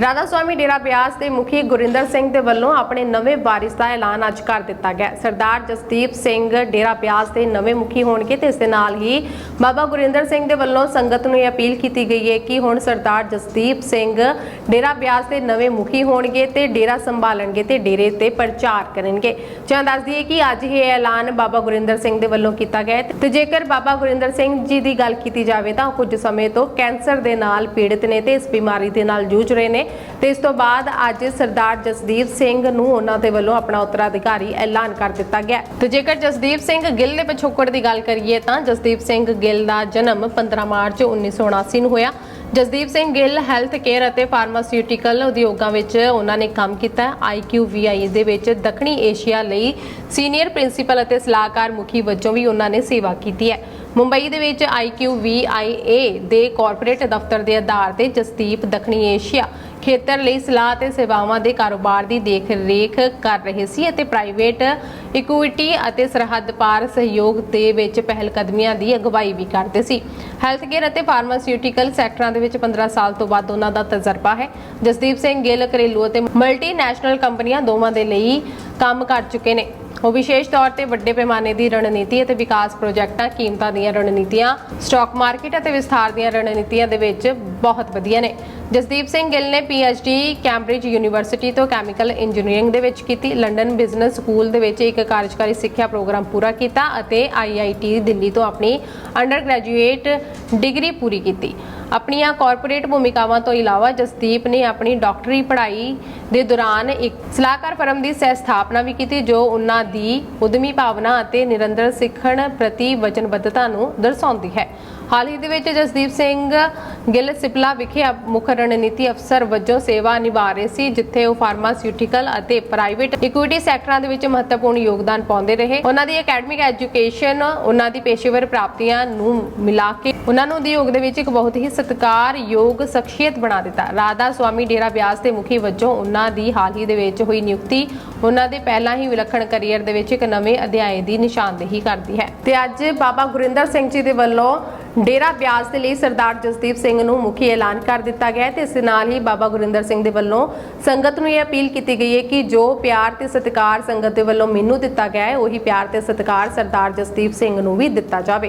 ਰਾਧਾ ਸਵਾਮੀ ਡੇਰਾ ਬਿਆਸ ਦੇ ਮੁਖੀ ਗੁਰਿੰਦਰ ਸਿੰਘ ਦੇ ਵੱਲੋਂ ਆਪਣੇ ਨਵੇਂ ਵਾਰਿਸ ਦਾ ਐਲਾਨ ਅੱਜ ਕਰ ਦਿੱਤਾ ਗਿਆ। ਸਰਦਾਰ ਜਸਦੀਪ ਸਿੰਘ ਡੇਰਾ ਬਿਆਸ ਦੇ ਨਵੇਂ ਮੁਖੀ ਹੋਣਗੇ ਤੇ ਇਸ ਦੇ ਨਾਲ ਹੀ ਬਾਬਾ ਗੁਰਿੰਦਰ ਸਿੰਘ ਦੇ ਵੱਲੋਂ ਸੰਗਤ ਨੂੰ ਇਹ ਅਪੀਲ ਕੀਤੀ ਗਈ ਹੈ ਕਿ ਹੁਣ ਸਰਦਾਰ ਜਸਦੀਪ ਸਿੰਘ ਡੇਰਾ ਬਿਆਸ ਦੇ ਨਵੇਂ ਮੁਖੀ ਹੋਣਗੇ ਤੇ ਡੇਰਾ ਸੰਭਾਲਣਗੇ ਤੇ ਡੇਰੇ ਤੇ ਪ੍ਰਚਾਰ ਕਰਨਗੇ। ਜਾਂ ਦੱਸ ਦਈਏ ਕਿ ਅੱਜ ਇਹ ਐਲਾਨ ਬਾਬਾ ਗੁਰਿੰਦਰ ਸਿੰਘ ਦੇ ਵੱਲੋਂ ਕੀਤਾ ਗਿਆ ਹੈ ਤੇ ਜੇਕਰ ਬਾਬਾ ਗੁਰਿੰਦਰ ਸਿੰਘ ਜੀ ਦੀ ਗੱਲ ਕੀਤੀ ਜਾਵੇ ਤਾਂ ਉਹ ਕੁਝ ਸਮੇਂ ਤੋਂ ਕੈਂਸਰ ਦੇ ਨਾਲ ਪੀੜਤ ਨੇ ਤੇ ਇਸ ਬਿਮਾਰੀ ਦੇ ਨਾਲ ਜੂਝ ਰਹੇ ਨੇ। ਤੇ ਇਸ ਤੋਂ ਬਾਅਦ ਅੱਜ ਸਰਦਾਰ ਜਸਦੀਪ ਸਿੰਘ ਨੂੰ ਉਹਨਾਂ ਦੇ ਵੱਲੋਂ ਆਪਣਾ ਉੱਤਰਾਧਿਕਾਰੀ ਐਲਾਨ ਕਰ ਦਿੱਤਾ ਗਿਆ। ਤੇ ਜੇਕਰ ਜਸਦੀਪ ਸਿੰਘ ਗਿੱਲ ਦੇ ਪਿਛੋਕੜ ਦੀ ਗੱਲ ਕਰੀਏ ਤਾਂ ਜਸਦੀਪ ਸਿੰਘ ਗਿੱਲ ਦਾ ਜਨਮ 15 ਮਾਰਚ 1979 ਨੂੰ ਹੋਇਆ। ਜਸਦੀਪ ਸਿੰਘ ਗਿੱਲ ਹੈਲਥ ਕੇਅਰ ਅਤੇ ਫਾਰਮਾਸਿਊਟੀਕਲ ਉਦਯੋਗਾਂ ਵਿੱਚ ਉਹਨਾਂ ਨੇ ਕੰਮ ਕੀਤਾ। ਆਈਕਿਊਵੀਆਈ ਦੇ ਵਿੱਚ ਦੱਖਣੀ ਏਸ਼ੀਆ ਲਈ ਸੀਨੀਅਰ ਪ੍ਰਿੰਸੀਪਲ ਅਤੇ ਸਲਾਹਕਾਰ ਮੁਖੀ ਵਜੋਂ ਵੀ ਉਹਨਾਂ ਨੇ ਸੇਵਾ ਕੀਤੀ ਹੈ। ਮੁੰਬਈ ਦੇ ਵਿੱਚ ਆਈਕਿਊਵੀਆਈਏ ਦੇ ਕਾਰਪੋਰੇਟ ਦਫ਼ਤਰ ਦੇ ਆਧਾਰ ਤੇ ਜਸਦੀਪ ਦੱਖਣੀ ਏਸ਼ੀਆ ਖੇਤਰ ਲਈ ਸਲਾਹ ਤੇ ਸੇਵਾਵਾਂ ਦੇ ਕਾਰੋਬਾਰ ਦੀ ਦੇਖ-ਰੇਖ ਕਰ ਰਹੇ ਸੀ ਅਤੇ ਪ੍ਰਾਈਵੇਟ ਇਕੁਇਟੀ ਅਤੇ ਸਰਹੱਦ ਪਾਰ ਸਹਿਯੋਗ ਦੇ ਵਿੱਚ ਪਹਿਲ ਕਦਮੀਆਂ ਦੀ ਅਗਵਾਈ ਵੀ ਕਰਦੇ ਸੀ। ਹੈਲਥ ਕੇਅਰ ਅਤੇ ਫਾਰਮਾਸਿਊਟੀਕਲ ਸੈਕਟਰਾਂ ਦੇ ਵਿੱਚ 15 ਸਾਲ ਤੋਂ ਵੱਧ ਉਹਨਾਂ ਦਾ ਤਜਰਬਾ ਹੈ। ਜਸਦੀਪ ਸਿੰਘ ਗਿੱਲ, ਘਰੇਲੂ ਅਤੇ ਮਲਟੀਨੈਸ਼ਨਲ ਕੰਪਨੀਆਂ ਦੋਵਾਂ ਦੇ ਲਈ ਕੰਮ ਕਰ ਚੁੱਕੇ ਨੇ। ਉਹ ਵਿਸ਼ੇਸ਼ ਤੌਰ ਤੇ ਵੱਡੇ ਪੈਮਾਨੇ ਦੀ ਰਣਨੀਤੀ ਅਤੇ ਵਿਕਾਸ ਪ੍ਰੋਜੈਕਟਾਂ, ਕੀਮਤਾਂ ਦੀਆਂ ਰਣਨੀਤੀਆਂ ਸਟਾਕ ਮਾਰਕੀਟ ਅਤੇ ਵਿਸਥਾਰ ਦੀਆਂ ਰਣਨੀਤੀਆਂ ਦੇ ਵਿੱਚ ਬਹੁਤ ਵਧੀਆ ਨੇ। ਜਸਦੀਪ ਸਿੰਘ ਗਿੱਲ ਨੇ ਪੀਐਚਡੀ ਕੈਂਬਰਿਜ ਯੂਨੀਵਰਸਿਟੀ ਤੋਂ ਕੈਮੀਕਲ ਇੰਜੀਨੀਅਰਿੰਗ ਦੇ ਵਿੱਚ ਕੀਤੀ। ਲੰਡਨ ਬਿਜ਼ਨਸ ਸਕੂਲ ਦੇ ਵਿੱਚ ਇੱਕ ਕਾਰਜਕਾਰੀ ਸਿੱਖਿਆ ਪ੍ਰੋਗਰਾਮ ਪੂਰਾ ਕੀਤਾ ਅਤੇ ਆਈਆਈਟੀ ਦਿੱਲੀ ਤੋਂ ਆਪਣੀ ਅੰਡਰ ਗ੍ਰੈਜੂਏਟ ਡਿਗਰੀ ਪੂਰੀ ਕੀਤੀ। ਆਪਣੀਆਂ ਕਾਰਪੋਰੇਟ ਭੂਮਿਕਾਵਾਂ ਤੋਂ ਇਲਾਵਾ ਜਸਦੀਪ ਨੇ ਆਪਣੀ ਡਾਕਟਰੀ ਪੜ੍ਹਾਈ ਦੇ ਦੌਰਾਨ ਇੱਕ ਸਲਾਹਕਾਰ ਫਰਮ ਦੀ ਸਹਿ ਸਥਾਪਨਾ ਵੀ ਕੀਤੀ, ਜੋ ਉਹਨਾਂ ਦੀ ਉਦਮੀ ਭਾਵਨਾ ਅਤੇ ਨਿਰੰਤਰ ਸਿੱਖਣ ਪ੍ਰਤੀ ਵਚਨਬੱਧਤਾ ਨੂੰ ਦਰਸਾਉਂਦੀ ਹੈ। ਹਾਲ ਹੀ ਦੇ ਵਿੱਚ ਜਸਦੀਪ ਸਿੰਘ ਗਿੱਲ ਸਿਪਲਾ ਵਿਖੇ ਅਪ- ਮੁੱਖ ਰਣਨੀਤੀ ਅਫਸਰ ਵਜੋਂ ਸੇਵਾ ਨਿਭਾ ਰਹੇ ਸੀ, ਜਿੱਥੇ ਉਹ ਫਾਰਮਾਸਿਊਟੀਕਲ ਅਤੇ ਪ੍ਰਾਈਵੇਟ ਇਕੁਇਟੀ ਸੈਕਟਰਾਂ ਦੇ ਵਿੱਚ ਮਹੱਤਵਪੂਰਨ ਯੋਗਦਾਨ ਪਾਉਂਦੇ ਰਹੇ। ਉਹਨਾਂ ਦੀ ਅਕੈਡਮਿਕ ਐਜੂਕੇਸ਼ਨ ਉਹਨਾਂ ਦੀ ਪੇਸ਼ੇਵਰ ਪ੍ਰਾਪਤੀਆਂ ਨੂੰ ਮਿਲਾ ਕੇ ਉਹਨਾਂ ਨੂੰ ਉਦਯੋਗ ਦੇ ਵਿੱਚ ਇੱਕ ਬਹੁਤ ਹੀ ਸਤਿਕਾਰਯੋਗ ਸ਼ਖਸੀਅਤ ਬਣਾ ਦਿੱਤਾ। ਰਾਧਾ ਸਵਾਮੀ ਡੇਰਾ ਬਿਆਸ ਦੇ ਮੁਖੀ ਵਜੋਂ ਉਹਨਾਂ ਦੀ ਹਾਲ ਹੀ ਦੇ ਵਿੱਚ ਹੋਈ ਨਿਯੁਕਤੀ ਉਹਨਾਂ ਦੇ ਪਹਿਲਾਂ ਹੀ ਵਿਲੱਖਣ ਕੈਰੀਅਰ ਦੇ ਵਿੱਚ ਇੱਕ ਨਵੇਂ ਅਧਿਆਏ ਦੀ ਨਿਸ਼ਾਨਦੇਹੀ ਕਰਦੀ ਹੈ। ਤੇ ਅੱਜ ਬਾਬਾ ਗੁਰਿੰਦਰ ਸਿੰਘ ਜੀ ਦੇ ਵੱਲੋਂ ਡੇਰਾ ਬਿਆਸ ਦੇ ਲਈ ਸਰਦਾਰ ਜਸਦੀਪ ਸਿੰਘ ਨੂੰ ਮੁਖੀ ਐਲਾਨ ਕਰ ਦਿੱਤਾ ਗਿਆ ਹੈ ਤੇ ਇਸ ਦੇ ਨਾਲ ਹੀ ਬਾਬਾ ਗੁਰਿੰਦਰ ਸਿੰਘ ਦੇ ਵੱਲੋਂ ਸੰਗਤ ਨੂੰ ਇਹ ਅਪੀਲ ਕੀਤੀ ਗਈ ਹੈ ਕਿ ਜੋ ਪਿਆਰ ਤੇ ਸਤਿਕਾਰ ਸੰਗਤ ਦੇ ਵੱਲੋਂ ਮੈਨੂੰ ਦਿੱਤਾ ਗਿਆ ਹੈ, ਉਹੀ ਪਿਆਰ ਤੇ ਸਤਿਕਾਰ ਸਰਦਾਰ ਜਸਦੀਪ ਸਿੰਘ ਨੂੰ ਵੀ ਦਿੱਤਾ ਜਾਵੇ।